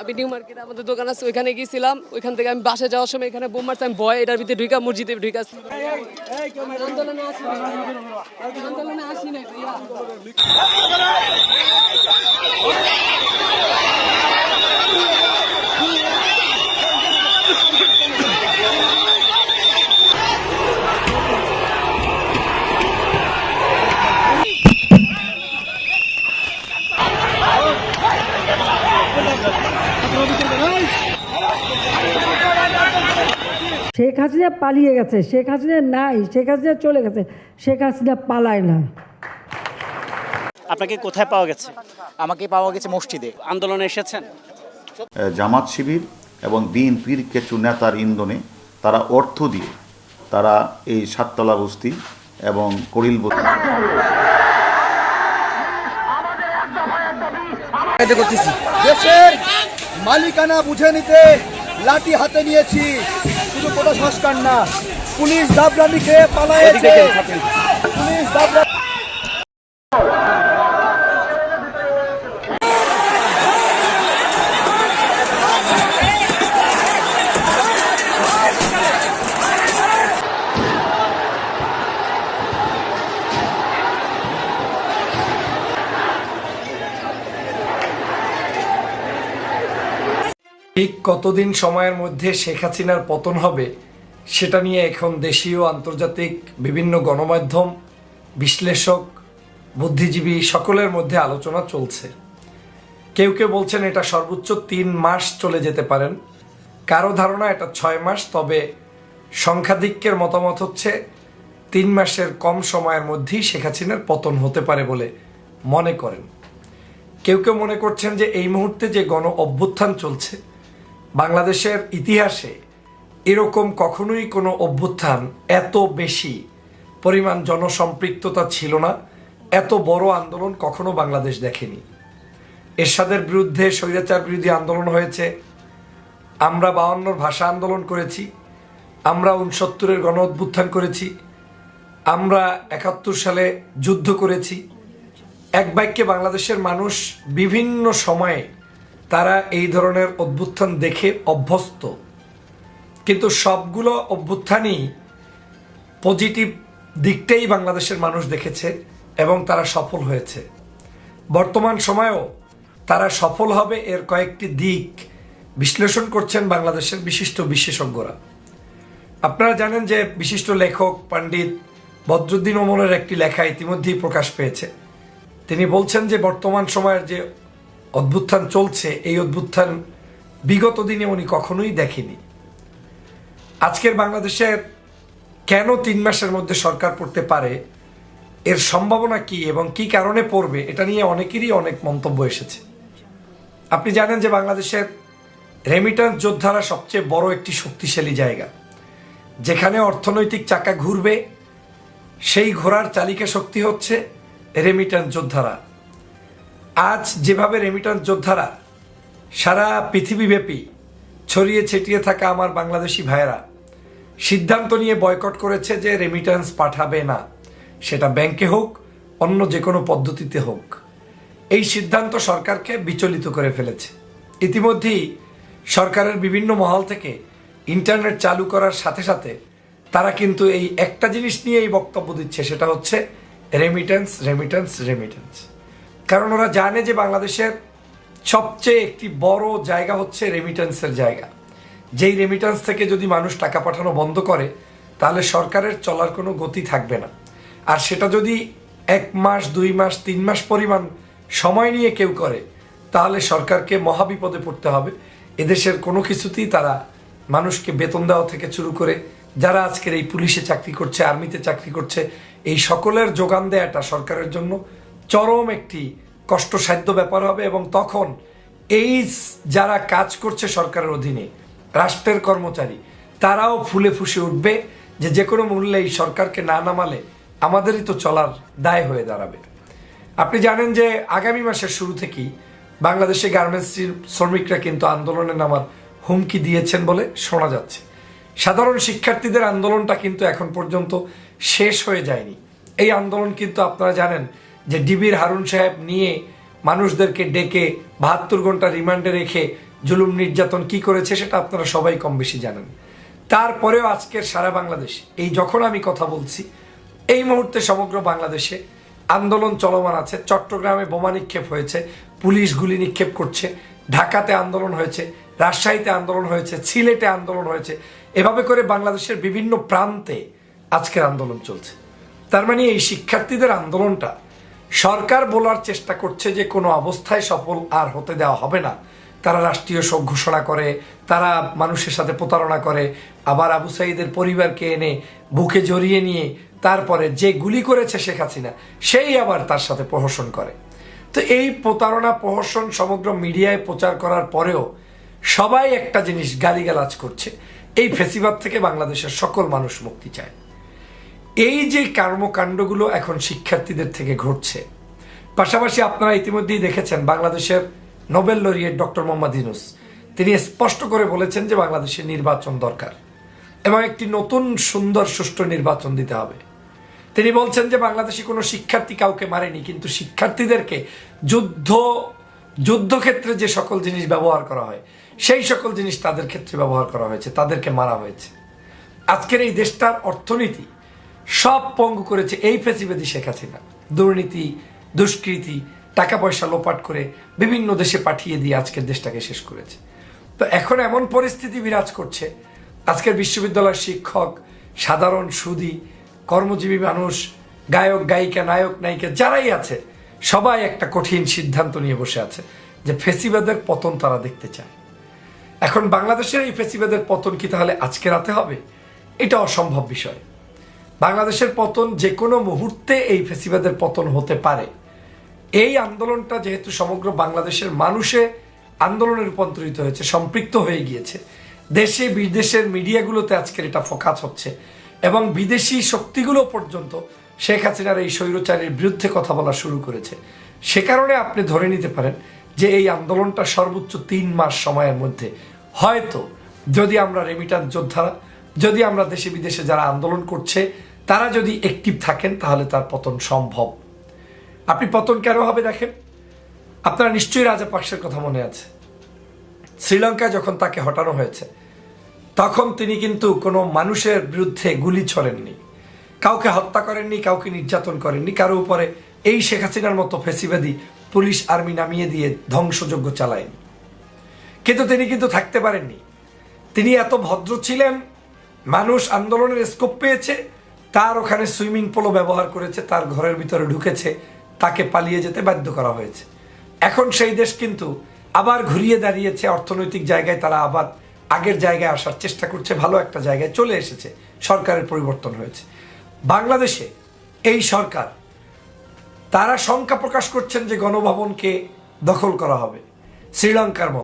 আমি নিউ মার্কেটে আমাদের দোকান আছে ওইখানে গিয়েছিলাম ওইখান থেকে আমি বাসে যাওয়ার সময় এখানে বোম মারছি আমি ভয় এটার ভিতরে ঢুকা মসজিদে ঢুকা আন্দোলনে আসি নাই। আন্দোলনে আসি নাই শেখ হাসিনা পালিয়ে গেছে শেখ হাসিনা নাই শেখ হাসিনা চলে গেছে শেখ হাসিনা পালায় না। আপনাকে কোথায় পাওয়া গেছে? আমাকে পাওয়া গেছে মসজিদে। আন্দোলনে এসেছেন? জামাত শিবির এবং বিএনপির কিছু নেতার ইন্ধনে তারা অর্থ দিয়ে তারা এই সাততলা বস্তি এবং করিল বস্তি দেশের মালিকানা বুঝে নিতে লাঠি হাতে নিয়েছি। শুধু কোনো সংস্কার না পুলিশ দাবরানি খেয়ে পালায়েছে। পুলিশ দাবরা ঠিক কতদিন সময়ের মধ্যে শেখ হাসিনার পতন হবে, সেটা নিয়ে এখন দেশীয়, আন্তর্জাতিক, বিভিন্ন গণমাধ্যম, বিশ্লেষক, বুদ্ধিজীবী সকলের মধ্যে আলোচনা চলছে। কেউ কেউ বলছেন এটা সর্বোচ্চ তিন মাস চলে যেতে পারেন। কারও ধারণা এটা ছয় মাস, তবে সংখ্যাধিক্যের মতামত হচ্ছে তিন মাসের কম সময়ের মধ্যেই শেখ হাসিনার পতন হতে পারে বলে মনে করেন। কেউ কেউ মনে করছেন যে এই মুহূর্তে যে গণ অভ্যুত্থান চলছে বাংলাদেশের ইতিহাসে এরকম কখনোই কোনো অভ্যুত্থান এত বেশি পরিমাণ জনসম্পৃক্ততা ছিল না, এত বড় আন্দোলন কখনো বাংলাদেশ দেখেনি। এরশাদের বিরুদ্ধে স্বৈরাচার বিরোধী আন্দোলন হয়েছে, আমরা বাউন্নর ভাষা আন্দোলন করেছি, আমরা উনসত্তরের গণ অভ্যুত্থান করেছি, আমরা একাত্তর সালে যুদ্ধ করেছি। এক বাক্যে বাংলাদেশের মানুষ বিভিন্ন সময়ে তারা এই ধরনের অভ্যুত্থান দেখে অভ্যস্ত। কিন্তু সবগুলো অভ্যুত্থানই পজিটিভ দিকটাই বাংলাদেশের মানুষ দেখেছে এবং তারা সফল হয়েছে। বর্তমান সময়েও তারা সফল হবে এর কয়েকটি দিক বিশ্লেষণ করছেন বাংলাদেশের বিশিষ্ট বিশেষজ্ঞরা। আপনারা জানেন যে বিশিষ্ট লেখক পণ্ডিত বদরুদ্দিন ওমরের একটি লেখা ইতিমধ্যেই প্রকাশ পেয়েছে। তিনি বলছেন যে বর্তমান সময়ের যে অভ্যুত্থান চলছে, এই অভ্যুত্থান বিগত দিনে উনি কখনোই দেখেনি আজকের বাংলাদেশের কেন তিন মাসের মধ্যে সরকার পড়তে পারে, এর সম্ভাবনা কি এবং কি কারণে পড়বে, এটা নিয়ে অনেকেরই অনেক মন্তব্য এসেছে। আপনি জানেন যে বাংলাদেশের রেমিটান্স যোদ্ধারা সবচেয়ে বড় একটি শক্তিশালী জায়গা। যেখানে অর্থনৈতিক চাকা ঘুরবে, সেই ঘোড়ার চালিকা শক্তি হচ্ছে রেমিটান্স যোদ্ধারা। আজ যেভাবে রেমিটান্স যোদ্ধারা সারা পৃথিবীব্যাপী ছড়িয়ে ছিটিয়ে থাকা আমার বাংলাদেশি ভাইয়েরা, সিদ্ধান্ত নিয়ে বয়কট করেছে যে রেমিটেন্স পাঠাবে না। সেটা ব্যাংকে হোক, অন্য যে কোনো পদ্ধতিতে হোক। এই সিদ্ধান্ত সরকারকে বিচলিত করে ফেলেছে। ইতিমধ্যেই সরকারের বিভিন্ন মহল থেকে ইন্টারনেট চালু করার সাথে সাথে তারা কিন্তু এই একটা জিনিস নিয়েই বক্তব্য দিচ্ছে, সেটা হচ্ছে রেমিটেন্স রেমিটেন্স রেমিটেন্স কারণ ওরা জানে যে বাংলাদেশের সবচেয়ে একটি বড় জায়গা হচ্ছে রেমিটেন্সের জায়গা। যেই রেমিটেন্স থেকে যদি মানুষ টাকা পাঠানো বন্ধ করে, তাহলে সরকারের চলার কোনো গতি থাকবে না। আর সেটা যদি এক মাস, দুই মাস, তিন মাস পরিমাণ সময় নিয়ে কেউ করে, তাহলে সরকারকে মহাবিপদে পড়তে হবে। এদেশের কোনো কিছুতেই তারা মানুষকে বেতন দেওয়া থেকে শুরু করে, যারা আজকের এই পুলিশে চাকরি করছে, আর্মিতে চাকরি করছে, এই সকলের যোগান দেয়াটা সরকারের জন্য চরম একটি কষ্টসাধ্য ব্যাপার হবে এবং তখন এই যারা কাজ করছে সরকারের অধীনে, রাষ্ট্রের কর্মচারী, তারাও ফুলে ফুসে উঠবে যে যে কোনো মূল্যে এই সরকারকে না নামালে আমাদেরই তো চলার দায় হয়ে দাঁড়াবে। আপনি জানেন যে আগামী মাসের শুরু থেকেই বাংলাদেশে গার্মেন্টস শ্রমিকরা কিন্তু আন্দোলনে নামার হুমকি দিয়েছেন বলে শোনা যাচ্ছে। সাধারণ শিক্ষার্থীদের আন্দোলনটা কিন্তু এখন পর্যন্ত শেষ হয়ে যায়নি। এই আন্দোলন কিন্তু আপনারা জানেন যে ডিবির হারুন সাহেব নিয়ে মানুষদেরকে ডেকে বাহাত্তর ঘণ্টা রিমান্ডে রেখে জুলুম নির্যাতন কি করেছে সেটা আপনারা সবাই কম বেশি জানেন। তারপরেও আজকের সারা বাংলাদেশ, এই যখন আমি কথা বলছি, এই মুহূর্তে সমগ্র বাংলাদেশে আন্দোলন চলমান আছে। চট্টগ্রামে বোমা নিক্ষেপ হয়েছে, পুলিশ গুলি নিক্ষেপ করছে, ঢাকাতে আন্দোলন হয়েছে, রাজশাহীতে আন্দোলন হয়েছে, সিলেটে আন্দোলন হয়েছে। এভাবে করে বাংলাদেশের বিভিন্ন প্রান্তে আজকের আন্দোলন চলছে। তার মানে এই শিক্ষার্থীদের আন্দোলনটা সরকার বলার চেষ্টা করছে যে কোনো অবস্থায় সফল আর হতে দেওয়া হবে না। তারা রাষ্ট্রীয় শোক ঘোষণা করে, তারা মানুষের সাথে প্রতারণা করে, আবার আবু সাইদের পরিবারকে এনে বুকে জড়িয়ে নিয়ে তারপরে যে গুলি করেছে শেখ হাসিনা, সেই আবার তার সাথে প্রহসন করে। তো এই প্রতারণা, প্রহসন সমগ্র মিডিয়ায় প্রচার করার পরেও সবাই একটা জিনিস গালিগালাজ করছে। এই ফেসিবাদ থেকে বাংলাদেশের সকল মানুষ মুক্তি চায়। এই যে কর্মকাণ্ডগুলো এখন শিক্ষার্থীদের থেকে ঘটছে, পাশাপাশি আপনারা ইতিমধ্যেই দেখেছেন বাংলাদেশের Nobel laureate doctor Mohammad Yunus. তিনি স্পষ্ট করে বলেছেন যে বাংলাদেশে নির্বাচন দরকার এবং একটি নতুন সুন্দর সুষ্ঠু নির্বাচন দিতে হবে। তিনি বলছেন যে বাংলাদেশে কোনো শিক্ষার্থী কাউকে মারেনি, কিন্তু শিক্ষার্থীদেরকে যুদ্ধ, যুদ্ধক্ষেত্রে যে সকল জিনিস ব্যবহার করা হয়, সেই সকল জিনিস তাদের ক্ষেত্রে ব্যবহার করা হয়েছে, তাদেরকে মারা হয়েছে। আজকের এই দেশটার অর্থনীতি সব পঙ্গু করেছে এই ফেসিবাদী শেখ হাসিনা। দুর্নীতি, দুষ্কৃতি টাকা পয়সা লোপাট করে বিভিন্ন দেশে পাঠিয়ে দিয়ে আজকের দেশটাকে শেষ করেছে। তো এখন এমন পরিস্থিতি বিরাজ করছে। আজকের বিশ্ববিদ্যালয়ের শিক্ষক, সাধারণ, সুদী, কর্মজীবী মানুষ, গায়ক, গায়িকা, নায়ক, নায়িকা যারাই আছে, সবাই একটা কঠিন সিদ্ধান্ত নিয়ে বসে আছে যে ফেসিবাদের পতন তারা দেখতে চায়। এখন বাংলাদেশের এই ফেসিবাদের পতন কি তাহলে আজকে রাতে হবে? এটা অসম্ভব বিষয়। বাংলাদেশের পতন যে কোনো মুহূর্তে এই ফেসিবাদের পতন হতে পারে। এই আন্দোলনটা যেহেতু সমগ্র বাংলাদেশের মানুষে আন্দোলনে রূপান্তরিত হয়েছে, সম্পৃক্ত হয়ে গিয়েছে। দেশে, বিদেশের মিডিয়াগুলোতে আজকের এটা ফোকাস হচ্ছে এবং বিদেশি শক্তিগুলো পর্যন্ত শেখ হাসিনার এই স্বৈরচারের বিরুদ্ধে কথা বলা শুরু করেছে। সে কারণে আপনি ধরে নিতে পারেন যে এই আন্দোলনটা সর্বোচ্চ তিন মাস সময়ের মধ্যে। হয়তো যদি আমরা রেমিটান যোদ্ধারা, যদি আমরা দেশে বিদেশে যারা আন্দোলন করছে তারা যদি অ্যাক্টিভ থাকেন, তাহলে তার পতন সম্ভব। আপনি পতন কেন হবে দেখেন? আপনারা নিশ্চয়ই রাজাপাকসের কথা মনে আছে। শ্রীলঙ্কায় যখন তাকে হটানো হয়েছে, তখন তিনি কিন্তু কোনো মানুষের বিরুদ্ধে গুলি ছড়েননি। কাউকে হত্যা করেননি, কাউকে নির্যাতন করেননি, কারও উপরে এই শেখ হাসিনার মতো ফেসিবাদী পুলিশ আর্মি নামিয়ে দিয়ে ধ্বংসযজ্ঞ চালায়নি। কিন্তু তিনি কিন্তু থাকতে পারেননি। তিনি এত ভদ্র ছিলেন, মানুষ আন্দোলনের স্কোপ পেয়েছে তার ওখানে সুইমিং পুলও ব্যবহার করেছে, তার ঘরের ভিতরে ঢুকেছে, তাকে পালিয়ে যেতে বাধ্য করা হয়েছে। এখন সেই দেশ কিন্তু আবার ঘুরিয়ে দাঁড়িয়েছে, অর্থনৈতিক জায়গায় তারা আবার আগের জায়গায় আসার চেষ্টা করছে, ভালো একটা জায়গায় চলে এসেছে, সরকারের পরিবর্তন হয়েছে। বাংলাদেশে এই সরকার, তারা শঙ্কা প্রকাশ করছেন যে গণভবনকে দখল করা হবে, শ্রীলঙ্কার মতো।